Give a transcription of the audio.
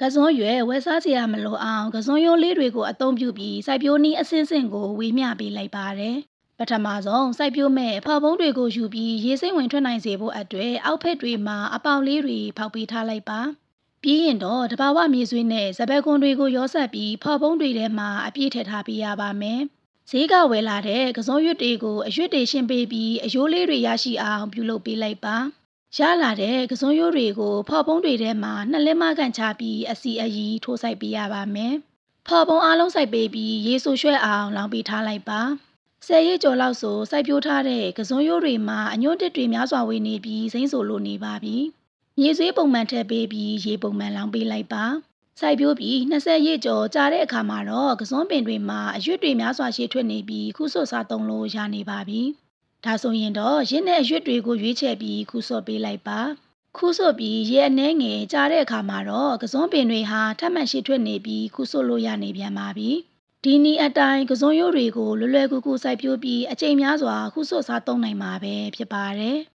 ကစွန်ရွယ်ဝယ်စားစရာမလိုအောင်ကစွန်ရိုးလေးတွေကိုအသုံးပြုပြီးစိုက်ပျိုးနည်းအစင်းစင်းကိုဝေမျှပေးလိုက်ပါတယ်ပထမဆုံးစိုက်ပျိုးမဲ့ဖောက်ပုံးတွေကိုယူပြီးရေစိမ့်ဝင်ထွက်နိုင်စေဖို့အတွက်အောက်ဖက်တွေမှာအပေါက်လေးတွေဖောက်ပေးထားလိုက်ပါပြီးရင်တော့တဘာဝမြေဆွေးနဲ့စပယ်ကွန်တွေကိုရောဆက်ပြီးဖောက်ပုံးတွေထဲမှာအပြည့်ထည့်ထားပေးရပါမယ်။ဈေးကဝယ်လာတဲ့ကစုံရွက်တွေကိုအရွက်တွေရှင်းပေးပြီးအယိုးလေးတွေရရှိအောင်ပြုလုပ်ပေးလိုက်ပါ။ ရလာတဲ့ကစုံရွက်တွေကိုဖောက်ပုံးတွေထဲမှာနှစ်လက်မကန်ချပြီးအစီအရီထိုးဆိုင်ပေးရပါမယ်။ဖောက်ပုံးအားလုံးစိုက်ပေးပြီးရေဆူရွှဲအောင်လောင်ပေးထားလိုက်ပါ။ဆယ်ရက်ကျော်လောက်ဆိုစိုက်ပျိုးထားတဲ့ကစုံရိုးတွေမှာအညွန့်တစ်တွေများစွာဝင်နေပြီးစိမ့်ဆိုလိုနေပါပြီ။ရေဆွေးပုံမှန်ထည့်ပေးပြီးရေပုံမှန်လောင်ပေးလိုက်ပါ။စိုက်ပျိုးပြီး20ရက်ကျော်ကြာတဲ့အခါမှာတော့ကစွန်းပင်တွေမှာအရွက်တွေများစွာရှည်ထွက်နေပြီးခုဆွတ်စားသုံးလို့ရနေပါပြီ။ ဒါဆိုရင်တော့ရင်းနဲ့အရွက်တွေကိုရွေးချယ်ပြီးခုဆွတ်ပေးလိုက်ပါ။ခုဆွတ်ပြီးရေအနှဲငယ်ကြာတဲ့အခါမှာတော့ကစွန်းပင်တွေဟာထပ်မံရှည်ထွက်နေပြီးခုဆွတ်လို့ရနေပြန်ပါပြီ။ဒီနီအတိုင်းကစွန်ရိုးတွေကိုလွယ်လွယ်ကူကူစိုက်ပျိုးပြီးအချိန်များစွာခုဆွတ်စားသုံးနိုင်မှာပဲဖြစ်ပါတယ်